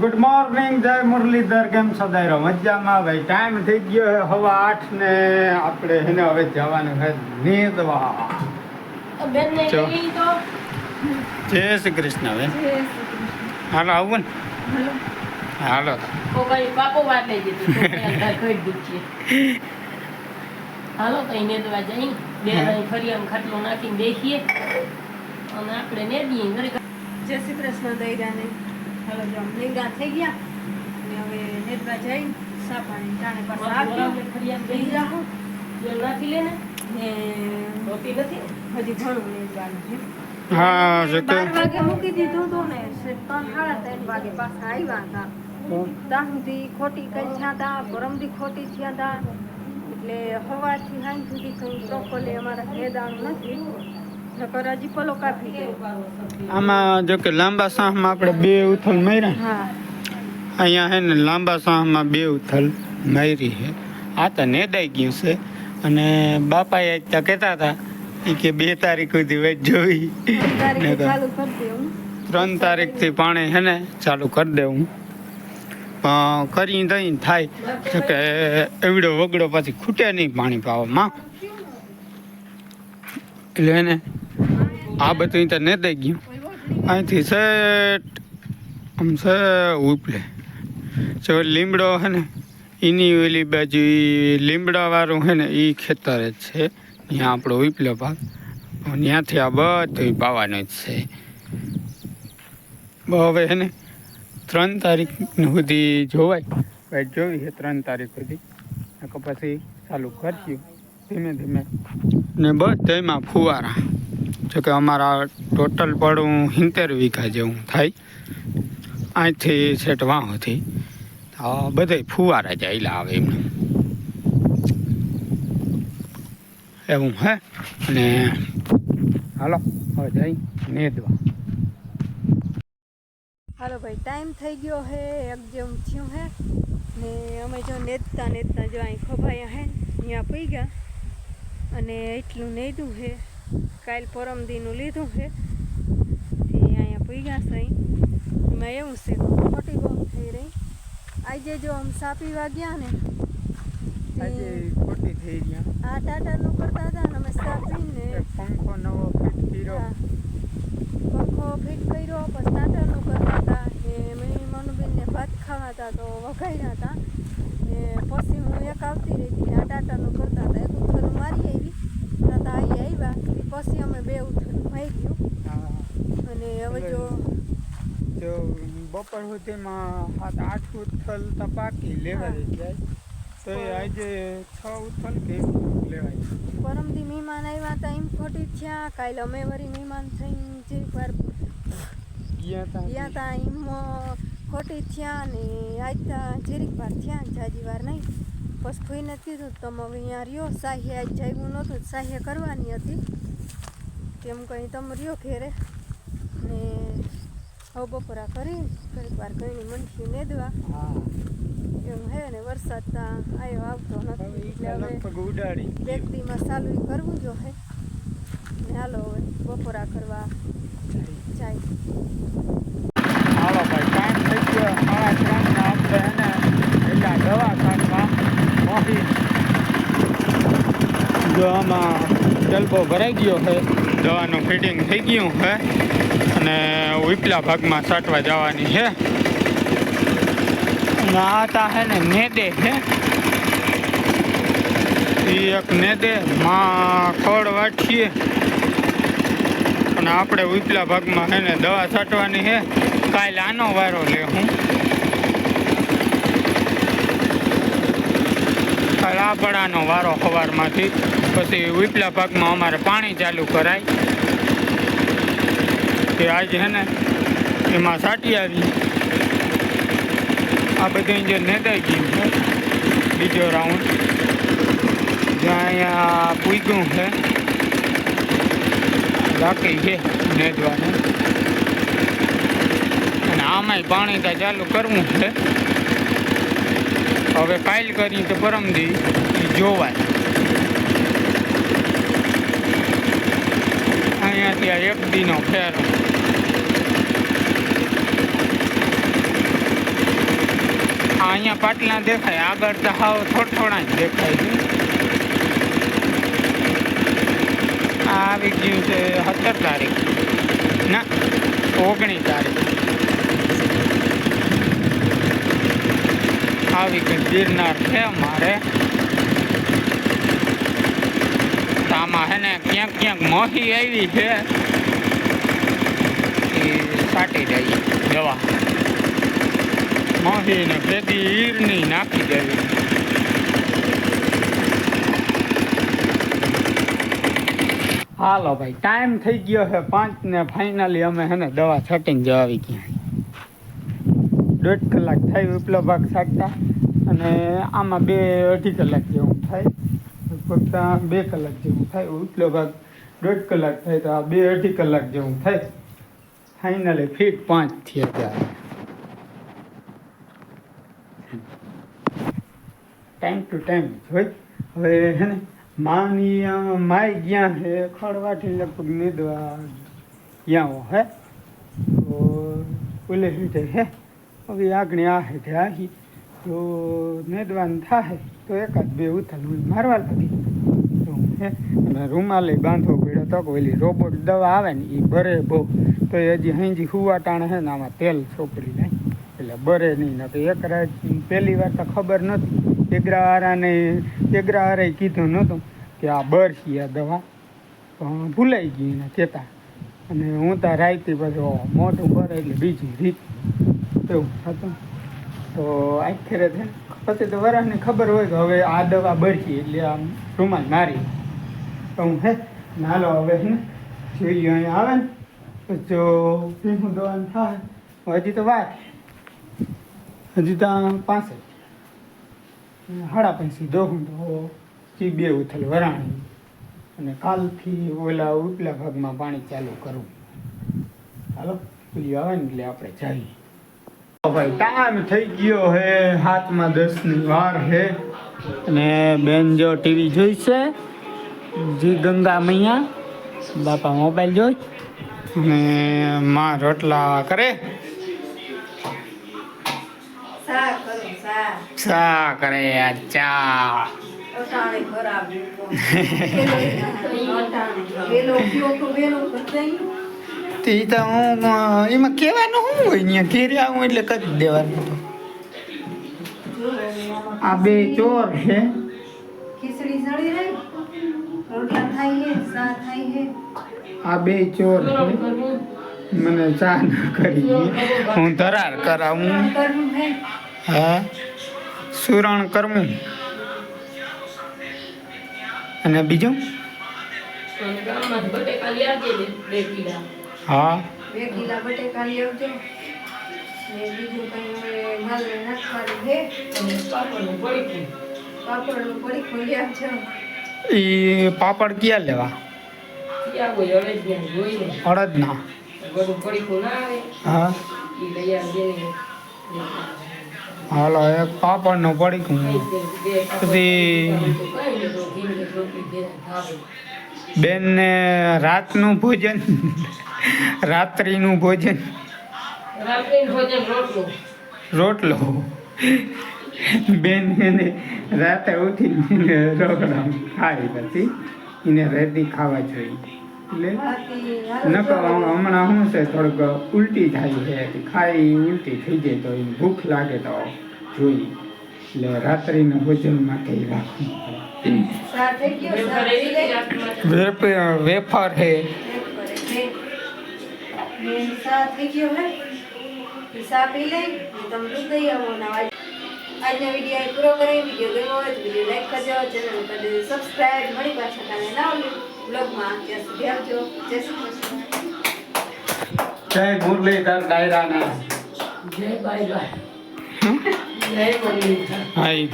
Good morning જય મુરલીધર કેમ છો? દાયરો મજામાં ભાઈ. ટાઈમ થઈ ગયો છે હવા આઠ ને આપણે એને હવે જવાનું છે નીંદવા. જય શ્રી કૃષ્ણ બેન. હાલો આવું ને. હાલો. બાપો વાર લઈ દીધી છે. હાલો તો એને દવા જઈ. બે. ફરી આમ ખાટલો નાખીને દેખીએ અને આપણે ઘરે જય શ્રી કૃષ્ણ દૈરાને. હવે જો નિંદા થઈ ગયા ને હવે નેટવા જઈ સા પાણી ટાણે પાસે નાખી લે ને રોટી નથી? હજી ઘણું લેવાનું છે. હા જો કે વાગે મૂકી દીધું હતું ને ત્રણ સાડા ત્રણ વાગે પાછા આવ્યા હતા. ત્યાં સુધી ખોટી કઈ થયા હતા ગરમથી ખોટી થયા હતા. એટલે હવાથી સાંજ સુધી કંઈ પ્રોપરલી અમારા મેદાનું નથી. આમાં જો કે લાંબા સાહમાં આપણે બે ઉથલ માર્યા. અહીંયા હે ને લાંબા સાહમાં બે ઉથલ મારી છે. આ તો નેદાઈ ગયું છે. અને બાપાએ ત્યાં કહેતા હતા કે બે તારીખ સુધી વેચ જોઈ ત્રણ તારીખથી પાણી હે ને ચાલુ કરી દેવું પણ કરી દઈ થાય. તો કે એવડો વગડો પછી ખૂટે નહીં પાણી પાવામાં. એટલે એને આ બધું તો ને થઈ ગયું. અહીંથી સેટ, આમ છે ઉપલે. જો લીમડો હે ને, એની ઓલી બાજુ લીમડાવાળું છે ને એ ખેતર જ છે. ત્યાં આપણો ઉપલો ભાગ. ત્યાંથી આ બધું પાવાનું જ છે. હવે હે ને, ત્રણ તારીખ સુધી જોવાય. ભાઈ જોવી છે ત્રણ તારીખ સુધી. પછી ચાલુ કરશું. ધીમે ધીમે. ને બધામાં ફુવારા. જો કે અમારા ટોટલ પડું સિત્તેર વીઘા જેવું થાય. અહીંથી છેટ આ બધે ફુવારા જાયલા આવે એમને એવું હે? અને હાલો, હવે જઈ નેદવા. હાલો ભાઈ ટાઈમ થઈ ગયો હે એક જેવું થયું હે. ને અમે જો નેતતા નેતતા જો અહીં ખોભાયા હે ત્યાં પી ગયા. અને એટલું નેદું હે. કાલ પરમદીનું લીધું છે. તે અહીંયા પી ગયા છે એમાં એવું છે મોટી ખોટી બહુ થઈ રહી. આજે જો આમ સાપી વાગ્યા ને ખોટી થઈ ગયા. આ ટાટાનું કરતા હતા ને અમે સાપીને પંખો નવો ફિટ કર્યો. પંખો ફિટ કર્યો પછી ટાટાનું કરતા હતા. ને મેં મનુબેનને ભાત ખાવા હતા તો વઘાર્યા હતા. ને પછી હું એક આવતી રહી હતી આ ટાટાનું કરતા હતા. એક ઉથલું મારી આવી પછી અમે બે માર્યું હા. અને હવે જો જો બપોર સુધીમાં સાત આઠ ઉથલ તો પાકી લેવાય જાય. તો આજે છ ઉથલ કે લેવાય. પરમદી મહેમાન આવ્યા હતા એમ ખોટી થયા કાલે અમે વળી મહેમાન થઈને જે વાર ગયા તા ગયા તા એમ ખોટી થયા ને આજ તા જીરીક વાર થયા જાજી વાર નહીં. પછી કોઈને કીધું તો તમે હવે અહીંયા રહ્યો. સાહ્ય આજ જાગ્યું નહોતું તો સાહ્ય કરવાની હતી. તેમ કંઈ તમે રહ્યો ઘેરે? ને હવે બપોરા કરી કંઈક વાર કઈની મનસી નેદવા. હા. એમ હે ને વરસાદ તા આવ્યો આવતો નથી. એટલે હવે દીમાં ચાલુ કરવું જો હે. ને હાલો હવે બપોરા કરવા જાય. હાલો ભાઈ ટાઈમ થઈ ગયો. સાડા ત્રણ આપણે એને પેલા દવાખાનમાં પહોંચી. જો આમાં જલબો ભરાઈ ગયો છે. દવાનું ફિટિંગ થઈ ગયું છે. અને ઉપલા ભાગમાં સાટવા જવાની છે. આ તા છે ને નેદે છે. એ એક નેદે માં ખોળ વાટીએ. અને આપણે ઉપલા ભાગમાં છે ને દવા છાંટવાની છે. કાલે આનો વારો લે હું. કાલે આ વારો સવારમાંથી પછી વિપલા ભાગમાં અમારે પાણી ચાલુ કરાય. કે આજે હે ને એમાં સાટી આવી. આ બધી જે નેદાઈ ગયું છે, બીજો રાઉન્ડ. જ્યાં અહીંયા પૂગ્યું છે, બાકી છે નેદવાનું. અને આમાંય પાણી તો ચાલુ કરવું છે. હવે ફાઇલ કરી તો પરમદી જોવાય. અહીંયાથી આ એક દીનો ફેરો અહીંયા પાટલા દેખાય આગળ તો હાવ થોડા થોડા જ દેખાય છે આ આવી ગયું છે સત્તર તારીખ ના ઓગણીસ તારીખ આવી ગઈ ગિરનાર છે અમારે તો આમાં હે ને, ક્યાંક ક્યાંક મોહી આવી છે. એ સાટી જાય. દવા મોહીને ભેગી ઈરની નાખી દેવી. હાલો ભાઈ, ટાઈમ થઈ ગયો છે પાંચ ને ફાઇનલી અમે હે ને દવા છટીને જવાવી ગયા. દોઢ કલાક થાય ઉપલો ભાગ છાંટતા અને આમાં બે અઢી કલાક જેવું થાય. આ બે કલાક જેવું થાય, ઉપલો ભાગ દોઢ કલાક થાય, તો આ બે અઢી કલાક જેવું થાય. ફાઇનલી ફીટ પાંચ થયા ત્યારે. ટાઈમ ટુ ટાઈમ જોઈ? હવે હે ને માની માય ગયા હે ખડવાથી લગભગ નીંદવા ગયા હે તો ઓલે હેઠે હે? હવે આગળ આ હેઠે આવી તો નેદવાનું થાય તો એકાદ બે ઉથલ મારવા લાગી અને રૂમાલે બાંધવો પડ્યો તો ઓલી રોબોટ દવા આવે ને એ ભરે બહુ. તો એ હજી હંજી હુવા ટાણે હે ને આમાં તેલ ચોપડી નાખ એટલે બરે નહીં તો એક રાત પહેલી વાર તો ખબર નથી એગ્રાવાળાને એગ્રાવાળાએ કીધું નહોતું કે આ બરશી આ દવા. પણ ભૂલાઈ ગઈ એને કહેતા. અને હું તો રાયતી પછી મોઢું ભરે એટલે બીજી રીત. એવું હતું. તો આખરે પછી તો વરાને ખબર હોય કે હવે આ દવા બરશી એટલે આમ રૂમાલ મારી. તો હું હે નાલો હવે ને, જોઈએ અહીંયા આવે ને જો ભીમું દવાનું થાય. હજી તો વાર. હજી તો પાસે હાડા પૈસી દોહું તો ચી બે ઉથલ વરાણી. અને કાલથી ઓલા ઉપલા ભાગમાં પાણી ચાલુ કરવું હાલો પેલી આવે ને એટલે આપણે જઈએ. ભાઈ ટાઈમ થઈ ગયો હે હાથમાં દસની વાર હે. અને બેન જો ટીવી જોઈ છે જી ગંગા મૈયા બાપા મોબાઈલ જોઈ. અને માં રોટલા કરે. ચા કરે આ ચા. ખરાબ વેલો કયો તો હું એમાં કહેવાનું શું હોય અહીંયા? ઘેરે આવું એટલે કરી જ દેવાનું આ બે ચોર છે. આ બે ચોર છે. મને ચા ના કરી. હું ધરાર કરાવું. હા. સુરણ કરવું. અને બીજું? હા. બે કિલા બટેકા લઈ આવજો. ને બીજું કઈ હવે નાખવાનું હે પાપડનું પડીકું. પાપડનું પડી ખોલી આપજો એ પાપડ ક્યાં લેવા? અડદના. બધું પડીકું ના હા. હાલો એક પાપડનું પડીકું. પછી બેનને રાતનું ભોજન. રાત્રિનું ભોજન. રોટલો. બેન એને રાતે ઉઠીને રોકડા ખાય પછી એને રેડી ખાવા જોઈએ. એટલે નકર હમણાં શું છે થોડુંક ઉલટી થાય છે ખાઈ ઉલટી થઈ જાય તો એને ભૂખ લાગે તો જોઈ એટલે રાત્રિના ભોજન માટે રાખવું. વેફર છે સા થઈ ગયો હે ઈ સા પી લે તમે દૂધ દઈ આવો ને આજ- આજનો વીડિયો પૂરો કરી વીડિયો ગમ્યો હોય તો વીડિયો લાઈક કરજો ચેનલ કરી દેજો સબસ્ક્રાઈબ મળી પાછા કાલે ના બ્લોગમાં ત્યાં સુધી આવજો. જય શ્રી કૃષ્ણ. જય મુરલીધર ડાયરાના જય બાય બાય જય મુરલીધર. હાય.